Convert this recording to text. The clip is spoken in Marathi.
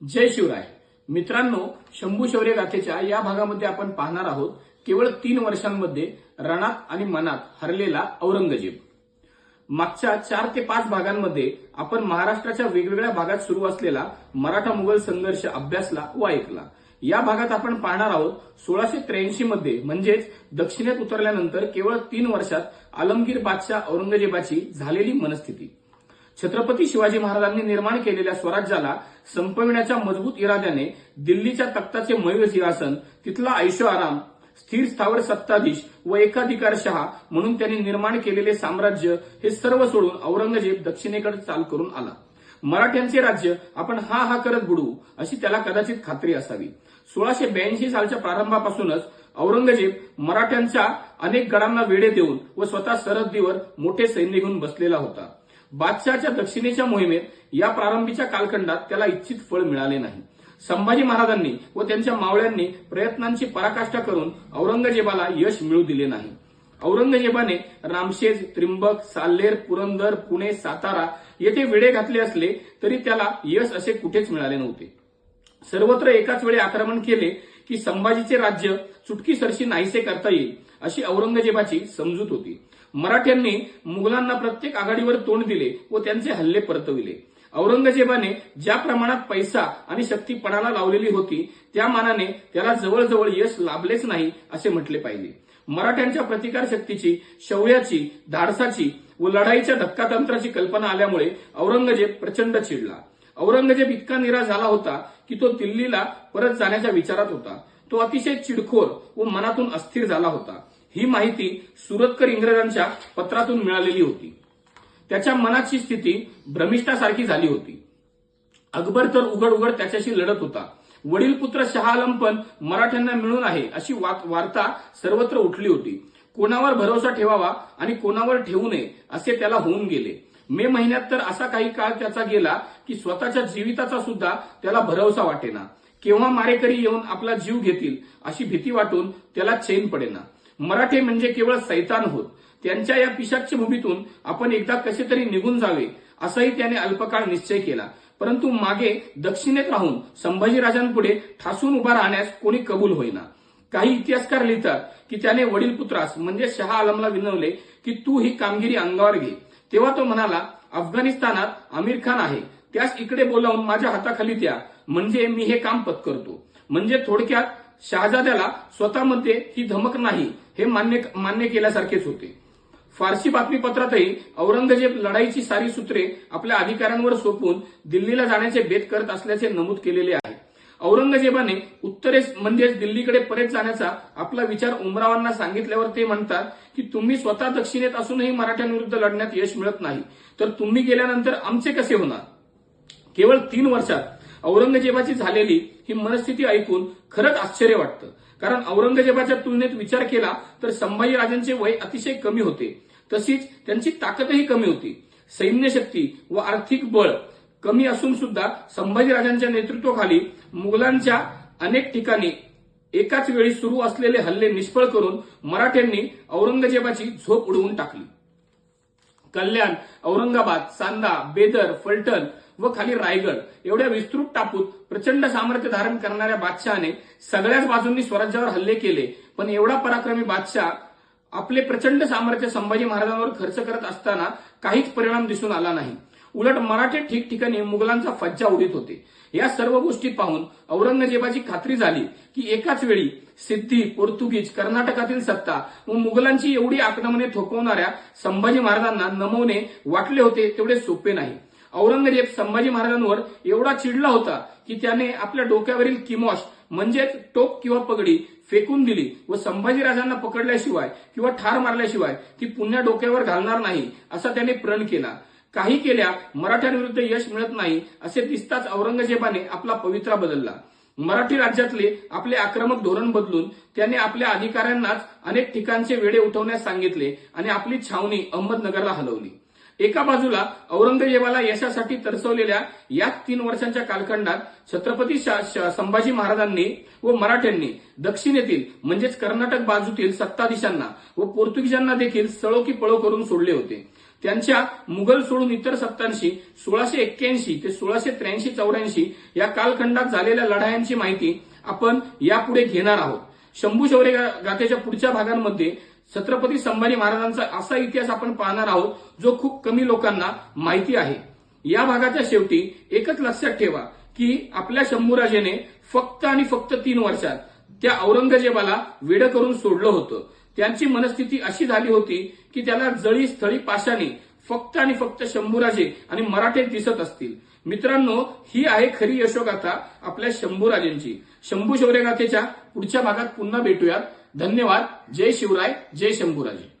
जय शिवराय. मित्रांनो शंभू शौर्य गाथेच्या या भागामध्ये आपण पाहणार आहोत केवळ तीन वर्षांमध्ये रणात आणि मनात हरलेला औरंगजेब. मागच्या चार ते पाच भागांमध्ये आपण महाराष्ट्राच्या वेगवेगळ्या भागात सुरू असलेला मराठा मुघल संघर्ष अभ्यासला व ऐकला. या भागात आपण पाहणार आहोत सोळाशे त्र्याऐंशी मध्ये म्हणजेच दक्षिणेत उतरल्यानंतर केवळ तीन वर्षात आलमगीर बादशाह औरंगजेबाची झालेली मनस्थिती. छत्रपती शिवाजी महाराजांनी निर्माण केलेल्या स्वराज्याला संपविण्याच्या मजबूत इराद्याने दिल्लीच्या तख्ताचे मयूर सिंहासन तिथला ऐशो आराम स्थिर स्थावर सत्ताधीश व एकाधिकार शहा म्हणून त्यांनी निर्माण केलेले साम्राज्य हे सर्व सोडून औरंगजेब दक्षिणेकडे चाल करून आला. मराठ्यांचे राज्य आपण हा हा करत बुडवू अशी त्याला कदाचित खात्री असावी. सोळाशे ब्याऐंशी सालच्या प्रारंभापासूनच औरंगजेब मराठ्यांच्या अनेक गडांना वेढे देऊन व स्वतः सरहद्दीवर मोठे सैन्य घेऊन बसलेला होता. बादशहाच्या दक्षिणेच्या मोहिमेत या प्रारंभीच्या कालखंडात त्याला इच्छित फळ मिळाले नाही. संभाजी महाराजांनी व त्यांच्या मावळ्यांनी प्रयत्नांची पराकाष्ठा करून औरंगजेबाला यश मिळू दिले नाही. औरंगजेबाने रामशेज त्रिंबक साल्लेर पुरंदर पुणे सातारा येथे विडे घातले असले तरी त्याला यश असे कुठेच मिळाले नव्हते. सर्वत्र एकाच वेळी आक्रमण केले की संभाजीचे राज्य चुटकीसरशी नाहीसे करता येईल. अशी औरंगजेबाची समजूत होती. मराठ्यांनी मुघलांना प्रत्येक आघाडीवर तोंड दिले व त्यांचे हल्ले परतविले. औरंगजेबाने ज्या प्रमाणात पैसा आणि शक्ती पणाला लावलेली होती त्या मानाने त्याला जवळजवळ यश लाभलेच नाही असे म्हटले पाहिजे. मराठ्यांच्या प्रतिकार शक्तीची शौर्याची धाडसाची व लढाईच्या धक्कातंत्राची कल्पना आल्यामुळे औरंगजेब प्रचंड चिडला. औरंगजेब इतका निराश झाला होता की तो दिल्लीला परत जाण्याच्या विचारात होता. तो अतिशय चिडखोर व मनातून अस्थिर झाला होता. ही माहिती सुरतकर इंग्रजांच्या पत्रातून मिळालेली होती. त्याच्या मनाची स्थिती भ्रमिष्ठासारखी झाली होती. अकबर तर उघड उघड त्याच्याशी लढत होता. वडील पुत्र शहाआलम पण मराठ्यांना मिळून आहे अशी वार्ता सर्वत्र उठली होती. कोणावर भरोसा ठेवावा आणि कोणावर ठेवू नये असे त्याला होऊन गेले. मे महिन्यात तर असा काही काळ त्याचा गेला की स्वतःच्या जीविताचा सुद्धा त्याला भरवसा वाटेना. केव्हा मारेकरी येऊन आपला जीव घेतील अशी भीती वाटून त्याला चैन पडेना. मराठे म्हणजे केवळ सैतान होत. त्यांच्या या पिशाच्य भूमीतून आपण एकदा कसे तरी निघून जावे असाही त्याने अल्पकाळ निश्चय केला. परंतु मागे दक्षिणेत राहून संभाजीराजांपुढे ठासून उभा राहण्यास कोणी कबूल होईना. काही इतिहासकार लिहितात की त्याने वडील पुत्रास म्हणजे शहा आलमला विनवले की तू ही कामगिरी अंगावर घे. तेव्हा तो म्हणाला अफगाणिस्तानात आमिर खान आहे. त्यास इकडे बोलावून माझ्या हाताखाली द्या. म्हणजे मी हे काम पत्करतो. म्हणजे थोडक्यात शहाजाद्याला स्वतःमध्ये ही धमक नाही. हे मान्य मान्य केल्यासारखेच होते. फारसी बातमीपत्रातही औरंगजेब लढाईची सारी सूत्रे आपल्या अधिकाऱ्यांवर सोपून दिल्लीला जाण्याचे बेत करत असल्याचे नमूद केलेले आहे. औरंगजेबाने उत्तरेस म्हणजेच दिल्लीकडे परत जाण्याचा आपला विचार उमरावांना सांगितल्यावर ते म्हणतात की तुम्ही स्वतः दक्षिणेत असूनही मराठ्यांविरुद्ध लढण्यात यश मिळत नाही. तर तुम्ही गेल्यानंतर आमचे कसे होणार? केवळ तीन वर्षात औरंगजेबाची झालेली ही मनस्थिती ऐकून खरंच आश्चर्य वाटतं. कारण औरंगजेबाच्या तुलनेत विचार केला तर संभाजीराजांचे वय अतिशय कमी होते. तशीच त्यांची ताकदही कमी होती. सैन्य शक्ती व आर्थिक बळ कमी असून सुद्धा संभाजीराजांच्या नेतृत्वाखाली मुघलांच्या अनेक ठिकाणी एकाच वेळी सुरू असलेले हल्ले निष्फळ करून मराठ्यांनी औरंगजेबाची झोप उडवून टाकली. कल्याण औरंगाबाद चांदा बेदर फलटण व खाली रायगड. एवढ्या विस्तृत टापूत प्रचंड सामर्थ्य धारण करणाऱ्या बादशहाने सगळ्याच बाजूंनी स्वराज्यावर हल्ले केले. पण एवढा पराक्रमी बादशाह आपले प्रचंड सामर्थ्य संभाजी महाराजांवर खर्च करत असताना काहीच परिणाम दिसून आला नाही. उलट मराठे ठिकठिकाणी मुघलांचा फज्जा उडीत होते. या सर्व गोष्टी पाहून औरंगजेबाची खात्री झाली की एकाच वेळी सिद्धी पोर्तुगीज कर्नाटकातील सत्ता व मुघलांची एवढी आक्रमणे थोपवणाऱ्या संभाजी महाराजांना नमवणे वाटले होते तेवढे सोपे नाही. औरंगजेब संभाजी महाराजांवर एवढा चिडला होता की त्याने आपल्या डोक्यावरील किमॉश म्हणजेच टोप किंवा पगडी फेकून दिली व संभाजीराजांना पकडल्याशिवाय किंवा ठार मारल्याशिवाय ती पुन्हा डोक्यावर घालणार नाही असा त्याने प्रण केला. काही केल्या मराठ्यांविरुद्ध यश मिळत नाही असे दिसताच औरंगजेबाने आपला पवित्रा बदलला. मराठी राज्यातले आपले आक्रमक धोरण बदलून त्याने आपल्या अधिकाऱ्यांनाच अनेक ठिकाणचे वेडे उठवण्यास सांगितले आणि आपली छावणी अहमदनगरला हलवली. एका बाजूला औरंगजेबाला यशासाठी तरसवलेल्या या तीन वर्षांच्या कालखंडात छत्रपती संभाजी महाराजांनी व मराठ्यांनी दक्षिणेतील म्हणजेच कर्नाटक बाजूतील सत्ताधीशांना व पोर्तुगीजांना देखील सळो की पळो करून सोडले होते. त्यांच्या मुघल सोडून इतर सत्तांशी सोळाशे एक्क्याऐंशी ते सोळाशे त्र्याऐंशी चौऱ्याऐंशी या कालखंडात झालेल्या लढायांची माहिती आपण यापुढे घेणार आहोत. शंभू शौर्य गाथेच्या पुढच्या भागांमध्ये छत्रपती संभाजी महाराजांचा असा इतिहास आपण पाहणार आहोत जो खूप कमी लोकांना माहिती आहे. या भागाच्या शेवटी एकच लक्षात ठेवा की आपल्या शंभूराजेने फक्त आणि फक्त तीन वर्षात त्या औरंगजेबाला वेड करून सोडलं होतं. त्यांची मनस्थिती अशी झाली होती की त्याला जळी स्थळी पाशाने फक्त आणि फक्त शंभूराजे आणि मराठे दिसत असतील. मित्रांनो ही आहे खरी यशोगाथा आपल्या शंभूराजेंची. शंभू शौर्यगाथेच्या पुढच्या भागात पुन्हा भेटूयात. धन्यवाद. जय शिवराय जय शंभूराजे.